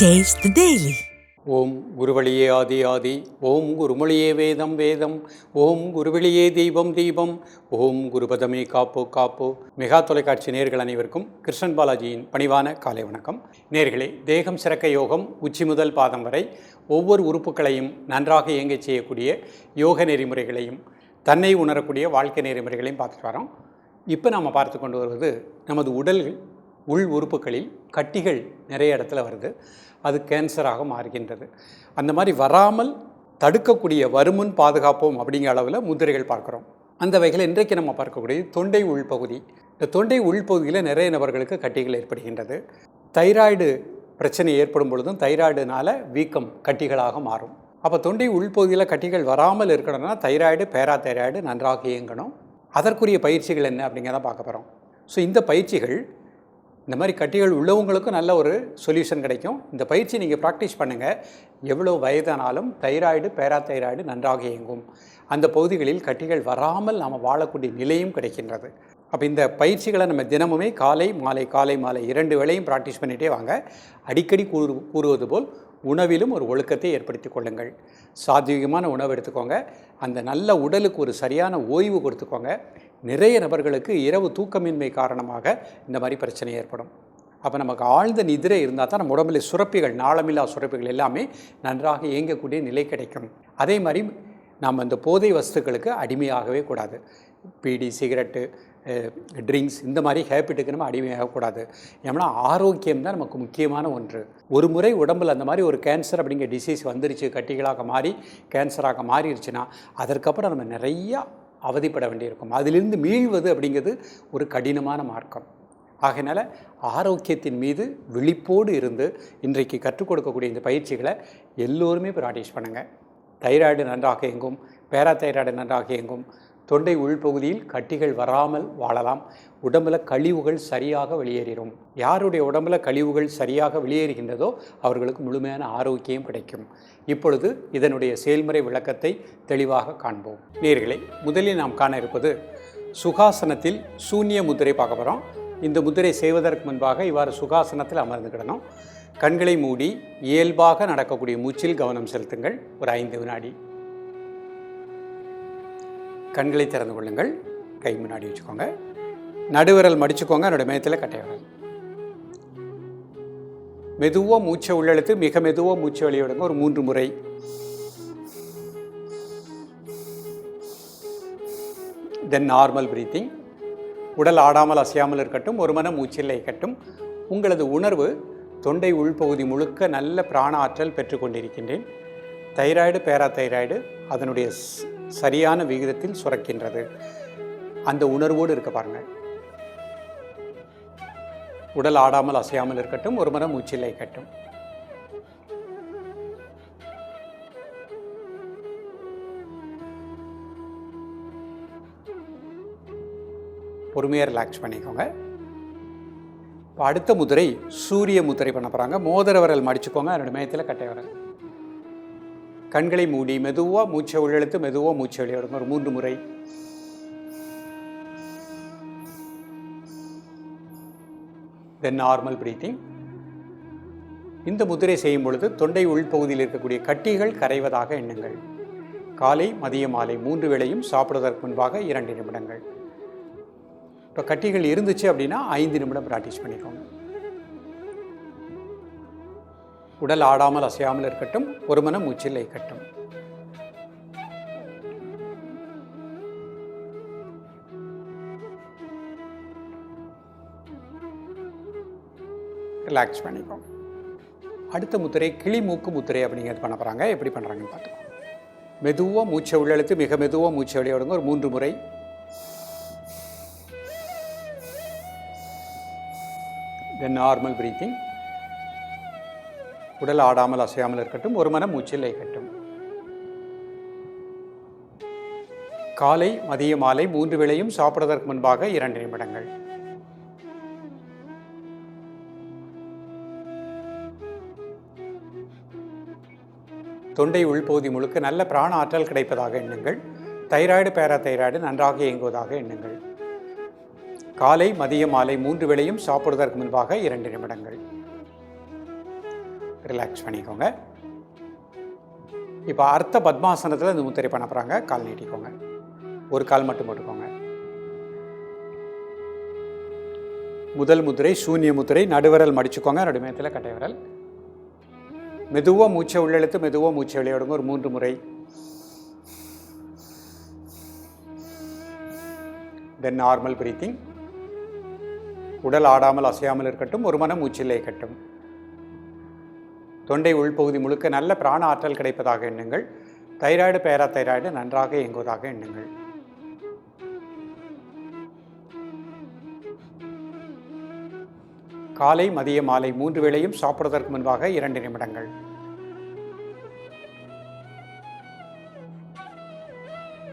Taste the Daily. ஓம் குருவழியே ஆதி ஆதி ஓம் குருமொழியே வேதம் வேதம் ஓம் குருவழியே தீபம் தெய்வம் ஓம் குருபதமே காப்போ காப்போ. மெகா தொலைக்காட்சி நேர்கள் அனைவருக்கும் கிருஷ்ணன் பாலாஜியின் பணிவான காலை வணக்கம். நேர்களே தேகம் சிறக்க யோகம் உச்சி முதல் பாதம் வரை ஒவ்வொரு உறுப்புகளையும் நன்றாக இயங்கச் செய்யக்கூடிய யோக நெறிமுறைகளையும் தன்னை உணரக்கூடிய வாழ்க்கை நெறிமுறைகளையும் பார்த்துட்டு வரோம். இப்போ நாம் பார்த்து கொண்டு வருவது நமது உடல் உள் உறுப்புகளில் கட்டிகள் நிறைய இடத்துல வருது. அது கேன்சராக மாறுகின்றது. அந்த மாதிரி வராமல் தடுக்கக்கூடிய வருமுன் பாதுகாப்போம் அப்படிங்கிற அளவில் முதிரைகள் பார்க்குறோம். அந்த வகையில் இன்றைக்கு நம்ம பார்க்கக்கூடியது தொண்டை உள்பகுதி இந்த தொண்டை உள்பகுதியில் நிறைய நபர்களுக்கு கட்டிகள் ஏற்படுகின்றது. தைராய்டு பிரச்சனை ஏற்படும் பொழுதும் தைராய்டுனால வீக்கம் கட்டிகளாக மாறும். அப்போ தொண்டை உள்பகுதியில் கட்டிகள் வராமல் இருக்கணும்னா தைராய்டு பேரா தைராய்டு நன்றாக இயங்கணும். அதற்குரிய பயிற்சிகள் என்ன அப்படிங்கிறத பார்க்க போகிறோம் ஸோ இந்த பயிற்சிகள் இந்த மாதிரி கட்டிகள் உள்ளவங்களுக்கும் நல்ல ஒரு சொல்யூஷன் கிடைக்கும். இந்த பயிற்சி நீங்கள் ப்ராக்டிஸ் பண்ணுங்கள் எவ்வளோ வயதானாலும் தைராய்டு பேராதைராய்டு நன்றாக இயங்கும். அந்த பகுதிகளில் கட்டிகள் வராமல் நாம் வாழக்கூடிய நிலையும் கிடைக்கின்றது. அப்போ இந்த பயிற்சிகளை நம்ம தினமுமே காலை மாலை காலை மாலை இரண்டு வேளையும் ப்ராக்டிஸ் பண்ணிகிட்டே வாங்க. அடிக்கடி கூறு கூறுவது போல் உணவிலும் ஒரு ஒழுக்கத்தை ஏற்படுத்தி கொள்ளுங்கள். சாத்வீகமான உணவு எடுத்துக்கோங்க. அந்த நல்ல உடலுக்கு ஒரு சரியான ஓய்வு கொடுத்துக்கோங்க. நிறைய நபர்களுக்கு இரவு தூக்கமின்மை காரணமாக இந்த மாதிரி பிரச்சனை ஏற்படும். அப்போ நமக்கு ஆழ்ந்த நிதிரை இருந்தால் தான் நம்ம உடம்புல சுரப்பிகள் நாளமில்லா சுரப்பிகள் எல்லாமே நன்றாக இயங்கக்கூடிய நிலை கிடைக்கும். அதே மாதிரி நாம் அந்த போதை வஸ்துக்களுக்கு அடிமையாகவே கூடாது. பீடி சிகரெட்டு ட்ரிங்க்ஸ் இந்த மாதிரி ஹேபிட்டுக்கு நம்ம அடிமையாகக்கூடாது ஏன்னா ஆரோக்கியம் தான் நமக்கு முக்கியமான ஒன்று. ஒரு முறை உடம்பில் அந்த மாதிரி ஒரு கேன்சர் அப்படிங்கிற டிசீஸ் வந்துருச்சு கட்டிகளாக மாறி கேன்சராக மாறிடுச்சுன்னா அதற்கப்புறம் நம்ம நிறையா அவதிப்பட வேண்டியிருக்கும். அதிலிருந்து மீள்வது அப்படிங்கிறது ஒரு கடினமான மார்க்கம். ஆகையினால் ஆரோக்கியத்தின் மீது விழிப்போடு இருந்து இன்றைக்கு கற்றுக் கொடுக்கக்கூடிய இந்த பயிற்சிகளை எல்லோருமே ப்ராக்டிஸ் பண்ணுங்கள் தைராய்டு நன்றாக இயங்கும் பேராதைராய்டு நன்றாக இயங்கும் தொண்டை உள்பகுதியில் கட்டிகள் வராமல் வாழலாம். உடம்புல கழிவுகள் சரியாக வெளியேறிடும் யாருடைய உடம்புல கழிவுகள் சரியாக வெளியேறுகின்றதோ அவர்களுக்கு முழுமையான ஆரோக்கியம் கிடைக்கும். இப்பொழுது இதனுடைய செயல்முறை விளக்கத்தை தெளிவாக காண்போம். நேர்களை முதலில் நாம் காண இருப்பது சுகாசனத்தில் சூன்ய முதிரை பார்க்க போகிறோம் இந்த முதிரை செய்வதற்கு முன்பாக இவ்வாறு சுகாசனத்தில் அமர்ந்துக்கிடணும் கண்களை மூடி இயல்பாக நடக்கக்கூடிய மூச்சில் கவனம் செலுத்துங்கள். ஒரு ஐந்து வினாடி. கண்களை திறந்து கொள்ளுங்கள். கை முன்னாடி வச்சுக்கோங்க. நடுவிரல் மடிச்சுக்கோங்க. என்னோடய மேத்தில் கட்டை விரல் மெதுவாக மூச்சை உள்ளெழுத்து மிக மெதுவாக மூச்சை வெளியிடுங்க. ஒரு மூன்று முறை. தென் நார்மல் பிரீத்திங் உடல் ஆடாமல் அசையாமல் இருக்கட்டும். ஒரு மன மூச்சில்லை இருக்கட்டும். உங்களது உணர்வு தொண்டை உள்பகுதி முழுக்க நல்ல பிராண ஆற்றல் பெற்றுக்கொண்டிருக்கின்றேன். தைராய்டு பேரா தைராய்டு அதனுடைய சரியான விகிதத்தில் சுரக்கின்றது. அந்த உணர்வோடு இருக்க பாருங்கள். உடல் ஆடாமல் அசையாமல் இருக்கட்டும் ஒரு முறை மூச்சில்லை கட்டும் பொறுமையாக ரிலாக்ஸ் பண்ணிக்கோங்க. இப்போ அடுத்த முதிரை சூரிய முதிரை பண்ண போகிறாங்க மோதிர விரல் மடிச்சுக்கோங்க. ரெண்டு மையத்தில் கட்டை விரல். கண்களை மூடி மெதுவாக மூச்சை உள்ளெழுத்து மெதுவாக மூச்சை வெளியிடுங்க ஒரு மூன்று முறை. தென் நார்மல் பிரீத்திங் இந்த முதிரை செய்யும் பொழுது தொண்டை உள்பகுதியில் இருக்கக்கூடிய கட்டிகள் கரைவதாக எண்ணுங்கள். காலை மதிய மாலை மூன்று வேளையும் சாப்பிடுவதற்கு முன்பாக இரண்டு நிமிடங்கள். இப்போ கட்டிகள் இருந்துச்சு அப்படின்னா ஐந்து நிமிடம் ப்ராக்டிஸ் பண்ணிக்கோங்க. உடல் ஆடாமல் அசையாமல் இருக்கட்டும் ஒரு மனம் மூச்சில் இருக்கட்டும் ரிலாக்ஸ் பண்ணிக்கோங்க. அடுத்த முத்திரை கிளி மூக்கு முத்திரை அப்படிங்கிறது பண்ண போகிறாங்க எப்படி பண்ணுறாங்கன்னு பார்த்துக்கோங்க. மெதுவாக மூச்சை உள்ளெழுத்து மிக மெதுவாக மூச்சை வெளியிடுங்க ஒரு மூன்று முறை. தென் நார்மல் பிரீத்திங் உடல் ஆடாமல் அசையாமல் இருக்கட்டும் ஒரு மனம் மூச்சில் இருக்கட்டும். காலை மதிய மாலை மூன்று வேளையும் சாப்பிடுவதற்கு முன்பாக இரண்டு நிமிடங்கள். தொண்டை உள்பகுதி முழுக்க நல்ல பிராண ஆற்றல் கிடைப்பதாக எண்ணுங்கள். தைராய்டு பேரா தைராய்டு நன்றாக இயங்குவதாக எண்ணுங்கள். காலை மதிய மாலை மூன்று வேளையும் சாப்பிடுவதற்கு முன்பாக இரண்டு நிமிடங்கள். ரிலாக்ஸ் பண்ணிக்கோங்க. இப்போ அர்த்த பத்மாசனத்தில் இந்த முத்திரை பண்ண போகிறாங்க கால் நீட்டிக்கோங்க. ஒரு கால் மட்டும் போட்டுக்கோங்க. முதல் முத்திரை சூன்ய முத்திரை நடுவிரல் மடிச்சுக்கோங்க. நடுமயத்தில் கட்டை விரல். மெதுவாக மூச்சை உள்ளெழுத்து மெதுவாக மூச்சை விளையாடுங்க ஒரு மூன்று முறை. தென் நார்மல் பிரீத்திங் உடல் ஆடாமல் அசையாமல் இருக்கட்டும். ஒரு மனம் மூச்சில் இருக்கட்டும். தொண்டை உள்பகுதி முழுக்க நல்ல பிராண ஆற்றல் கிடைப்பதாக எண்ணுங்கள். தைராய்டு பேரா தைராய்டு நன்றாக இயங்குவதாக எண்ணுங்கள். காலை மதிய மாலை மூன்று வேளையும் சாப்பிடுவதற்கு முன்பாக இரண்டு நிமிடங்கள்.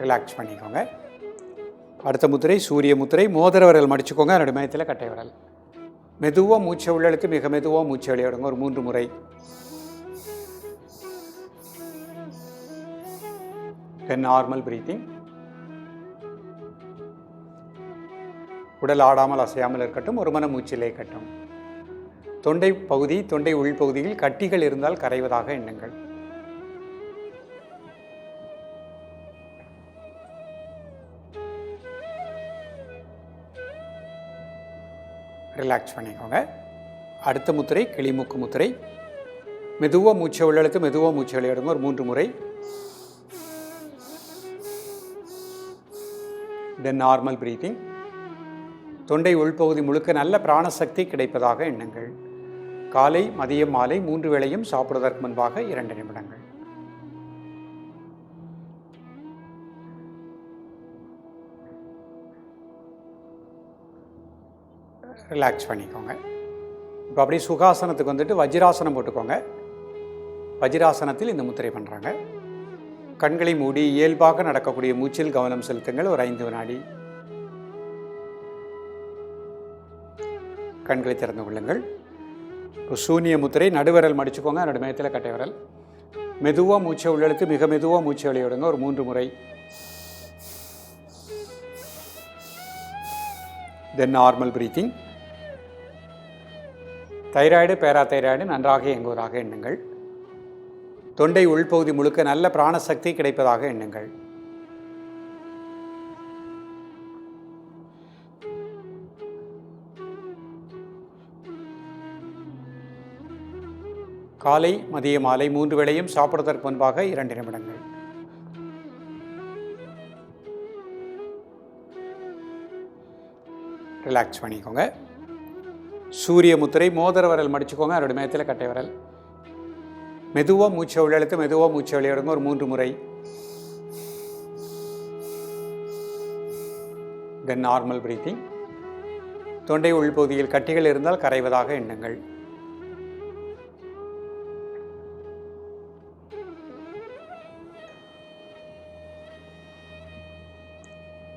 ரிலாக்ஸ் பண்ணிக்கோங்க. அடுத்த முத்திரை சூரிய முத்திரை மோதிர விரல் மடிச்சுக்கோங்க. நடுமயத்தில் கட்டை விரல். மெதுவாக மூச்சை உள்ளளுக்கு மிக மெதுவாக மூச்சை வெளியிடுங்க ஒரு மூன்று முறை. நார்மல் பிரீத்திங் உடல் ஆடாமல் அசையாமல் இருக்கட்டும் ஒரு மன மூச்சிலே கட்டும் தொண்டை பகுதி தொண்டை உள்பகுதியில் கட்டிகள் இருந்தால் கரைவதாக எண்ணுங்கள். ரிலாக்ஸ் பண்ணிக்கோங்க. அடுத்த முத்திரை கிளிமூக்கு முத்திரை. மெதுவாக மூச்சை உள்ளெழுத்து மெதுவாக மூச்சை விளையாடுங்க ஒரு மூன்று முறை. தென் நார்மல் பிரீத்திங் தொண்டை உள்பகுதி முழுக்க நல்ல பிராணசக்தி கிடைப்பதாக எண்ணுங்கள். காலை மதியம் மாலை மூன்று வேளையும் சாப்பிடுவதற்கு முன்பாக இரண்டு நிமிடங்கள். ரிலாக்ஸ் பண்ணிக்கோங்க. இப்போ அப்படியே சுகாசனத்துக்கு வந்துட்டு வஜ்ராசனம் போட்டுக்கோங்க. வஜ்ராசனத்தில் இந்த முத்திரை பண்ணுறாங்க கண்களை மூடி இயல்பாக நடக்கக்கூடிய மூச்சில் கவனம் செலுத்துங்கள். ஒரு ஐந்து வினாடி. கண்களை திறந்து கொள்ளுங்கள். இப்போ சூனிய முத்திரை நடுவிரல் மடிச்சுக்கோங்க. நடுமயத்தில் கட்டை விரல். மெதுவாக மூச்சை உள்ளெழுத்து மிக மெதுவாக மூச்சை வெளியிடுங்க. ஒரு மூன்று முறை. Then normal breathing thyroid parathyroid நன்றாக இயங்குவதாக எண்ணுங்கள். தொண்டை உள்பகுதி முழுக்க நல்ல பிராணசக்தி கிடைப்பதாக எண்ணுங்கள். காலை மதிய மாலை மூன்று வேளையும் சாப்பிடுவதற்கு முன்பாக இரண்டு நிமிடங்கள். ரிலாக்ஸ் பண்ணிக்கோங்க. சூரிய முத்திரை மோதிர விரல் மடிச்சுக்கோங்க அதோட மேத்தில் கட்டை விரல். மெதுவாக மூச்சை உள்ளெழுத்து மெதுவாக மூச்சை வெளியிடுங்க ஒரு மூன்று முறை. தென் நார்மல் பிரீத்திங் தொண்டை உள்பகுதியில் கட்டிகள் இருந்தால் கரைவதாக எண்ணுங்கள்.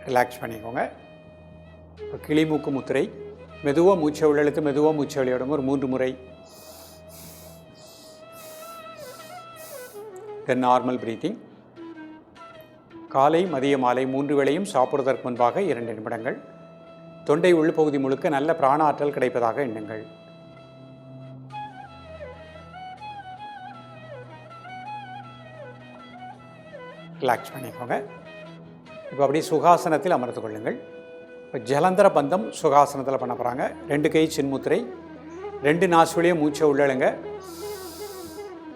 ரிலாக்ஸ் பண்ணிக்கோங்க. இப்போ கிளிமூக்கு முத்திரை. மெதுவாக மூச்சை உள்ளெழுத்து மெதுவாக மூச்சை வெளியிடுங்க ஒரு மூன்று முறை. தென் நார்மல் பிரீத்திங் காலை மதிய மாலை மூன்று வேளையும் சாப்பிடுவதற்கு முன்பாக இரண்டு நிமிடங்கள். தொண்டை உள்பகுதி முழுக்க நல்ல பிராண ஆற்றல் கிடைப்பதாக எண்ணுங்கள். ரிலாக்ஸ் பண்ணிக்கோங்க. இப்போ அப்படியே சுகாசனத்தில் அமர்ந்து கொள்ளுங்கள். இப்போ ஜலந்தர பந்தம் சுகாசனத்தில் பண்ண போகிறாங்க ரெண்டு கை சின்முத்திரை ரெண்டு நாசுலையும் மூச்சை உள்ளழுங்க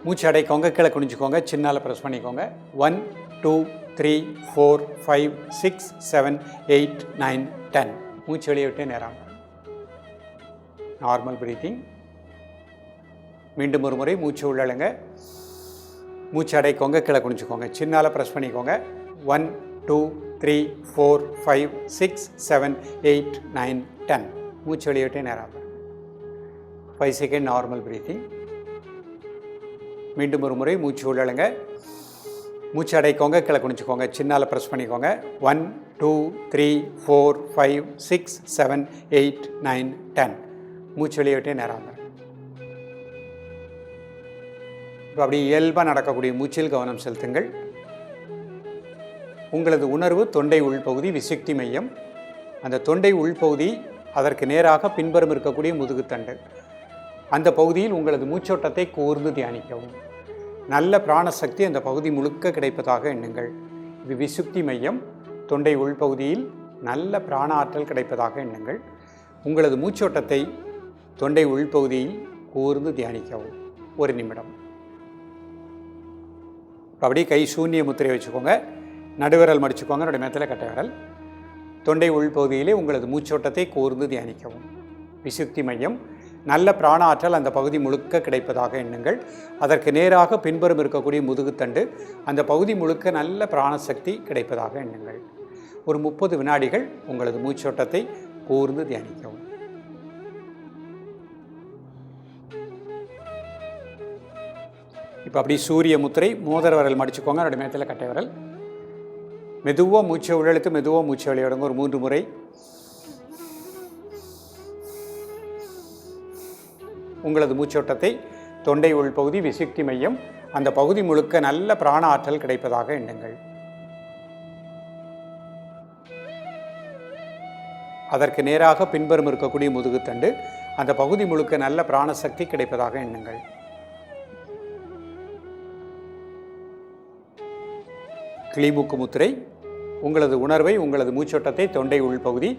மூச்சு அடைக்கோங்க கீழே குனிஞ்சுக்கோங்க சின்னால் ப்ரெஸ் பண்ணிக்கோங்க. One two three four five six seven eight nine ten மூச்சு வெளியே விட்டு நேரம் நார்மல் ப்ரீத்திங் மீண்டும் ஒரு முறை மூச்சு உள்ளழுங்க மூச்சு அடைக்கோங்க கீழே குனிஞ்சுக்கோங்க சின்னால் ப்ரெஸ் பண்ணிக்கோங்க. One two three four five six seven eight nine ten மூச்சு வெளியே விட்டு நேரம் ஃபைவ் செகண்ட் நார்மல் பிரீத்திங் மீண்டும் ஒரு முறை மூச்சு உள்ளழுங்க மூச்சு அடைக்கோங்க கீழே குனிச்சிக்கோங்க சின்னால் ப்ரெஸ் பண்ணிக்கோங்க. One two three four five six seven eight nine ten மூச்சு வெளியிட்டே நேரம் இப்போ அப்படி இயல்பாக நடக்கக்கூடிய மூச்சில் கவனம் செலுத்துங்கள். உங்களது உணர்வு தொண்டை உள்பகுதி விசுக்தி மையம். அந்த தொண்டை உள்பகுதி அதற்கு நேராக பின்புறம் இருக்கக்கூடிய முதுகுத்தண்டு. அந்த பகுதியில் உங்களது மூச்சோட்டத்தை கூர்ந்து தியானிக்கவும். நல்ல பிராணசக்தி அந்த பகுதி முழுக்க கிடைப்பதாக எண்ணுங்கள். இது விசுக்தி மையம். தொண்டை உள்பகுதியில் நல்ல பிராண ஆற்றல் கிடைப்பதாக எண்ணுங்கள். உங்களது மூச்சோட்டத்தை தொண்டை உள்பகுதியில் கூர்ந்து தியானிக்கவும். ஒரு நிமிடம். அப்படியே கை சூன்ய முத்திரை வச்சுக்கோங்க. நடுவிரல் மடிச்சுக்கோங்க. என்னுடைய மெத்தல கட்டை விரல். தொண்டை உள்பகுதியிலே உங்களது மூச்சோட்டத்தை கூர்ந்து தியானிக்கவும். விசுக்தி மையம். நல்ல பிராண ஆற்றல் அந்த பகுதி முழுக்க கிடைப்பதாக எண்ணுங்கள். அதற்கு நேராக பின்புறம் இருக்கக்கூடிய முதுகுத்தண்டு. அந்த பகுதி முழுக்க நல்ல பிராணசக்தி கிடைப்பதாக எண்ணுங்கள். ஒரு முப்பது வினாடிகள் உங்களது மூச்சோட்டத்தை கூர்ந்து தியானிக்கவும். இப்போ அப்படி சூரிய முத்திரை மோதர விரல் மடிச்சுக்கோங்க. என்னுடைய மேத்தில் கட்டை விரல். மெதுவாக மூச்சை உள்ளெழுத்து மெதுவாக மூச்சை வெளியிடுங்க. ஒரு மூன்று முறை. உங்களது மூச்சோட்டத்தை தொண்டை உள்பகுதி விசுக்தி மையம் அந்த பகுதி முழுக்க நல்ல பிராண ஆற்றல் கிடைப்பதாக எண்ணுங்கள். அதற்கு நேராக பின்புறம் இருக்கக்கூடிய முதுகுத்தண்டு அந்த பகுதி முழுக்க நல்ல பிராணசக்தி கிடைப்பதாக எண்ணுங்கள். கிளிமூக்கு முத்திரை உங்களது உணர்வை உங்களது மூச்சோட்டத்தை தொண்டை உள்பகுதி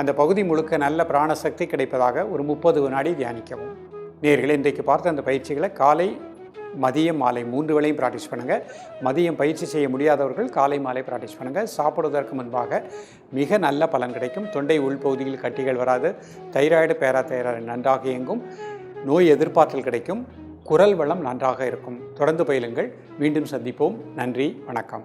அந்த பகுதி முழுக்க நல்ல பிராணசக்தி கிடைப்பதாக ஒரு முப்பது வினாடி தியானிக்கவும். நேர்களை இன்றைக்கு பார்த்த அந்த பயிற்சிகளை காலை மதியம் மாலை மூன்று வேளையும் ப்ராக்டிஸ் பண்ணுங்கள் மதியம் பயிற்சி செய்ய முடியாதவர்கள் காலை மாலை ப்ராக்டிஸ் பண்ணுங்கள் சாப்பிடுவதற்கு முன்பாக மிக நல்ல பலன் கிடைக்கும். தொண்டை உள்பகுதியில் கட்டிகள் வராது. தைராய்டு பேரா தைராய்டு நன்றாக இயங்கும். நோய் எதிர்பார்த்தல் கிடைக்கும். குரல் வளம் நன்றாக இருக்கும். தொடர்ந்து பயிலுங்கள். மீண்டும் சந்திப்போம். நன்றி. வணக்கம்.